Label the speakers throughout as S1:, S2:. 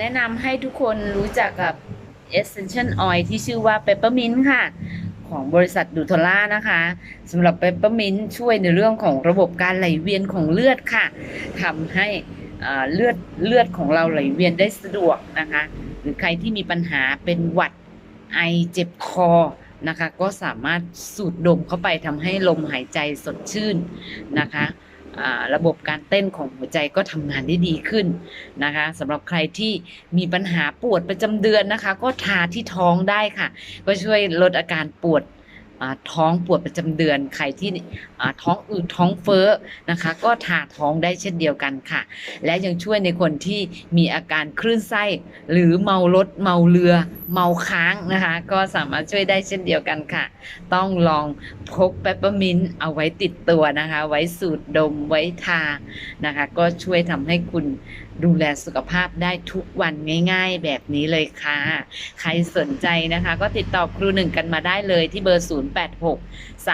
S1: แนะนำให้ทุกคนรู้จักกับ Essential Oil ที่ชื่อว่า Peppermint ค่ะ ของบริษัทดูทล่านะคะสำหรับ Peppermint ช่วยในเรื่องของระบบการไหลเวียนของเลือดค่ะทำให้เลือดเลือดของเราไหลเวียนได้สะดวกนะคะ หรือใครที่มีปัญหาเป็นหวัดไอเจ็บคอนะคะ ก็สามารถสูดดมเข้าไปทำให้ลมหายใจสดชื่นนะคะ ระบบการเต้นของหัวใจก็ทำงานได้ดีขึ้นนะคะสำหรับใครที่มีปัญหาปวดประจำเดือนนะคะ ก็ทาที่ท้องได้ค่ะ ก็ช่วยลดอาการปวด ท้องปวดประจำเดือนใครที่ท้องอืดท้องเฟ้อนะคะ ก็ทาท้องได้เช่นเดียวกันค่ะ และยังช่วยในคนที่มีอาการคลื่นไส้ หรือเมารถเมาเรือ เมาค้างนะคะ ก็สามารถช่วยได้เช่นเดียวกันค่ะ ต้องลองพกเปปเปอร์มินต์เอาไว้ติดตัวนะคะ ไว้สูดดมไว้ทานะคะ ก็ช่วยทำให้คุณ ดูแลสุขภาพได้ทุกวันง่าย ๆ แบบนี้เลยค่ะ ใครสนใจนะคะ ก็ติดต่อครูหนึ่งกันมาได้เลยที่เบอร์ 086 325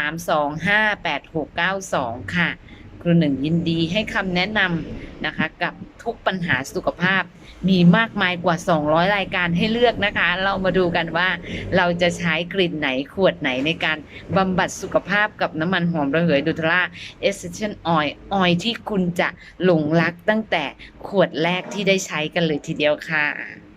S1: 8692 ค่ะ ครูหนึ่งยินดีให้คำแนะนำ นะคะกับทุกปัญหาสุขภาพ มีมากมายกว่า 200 รายการให้เลือกนะคะ เรามาดูกันว่าเราจะใช้กลิ่นไหนขวดไหนในการบำบัดสุขภาพกับน้ำมันหอมระเหยดูทราเอสเซนเชียลออยล์ออยที่คุณจะหลงรักตั้งแต่ขวดแรกที่ได้ใช้กันเลยทีเดียวค่ะ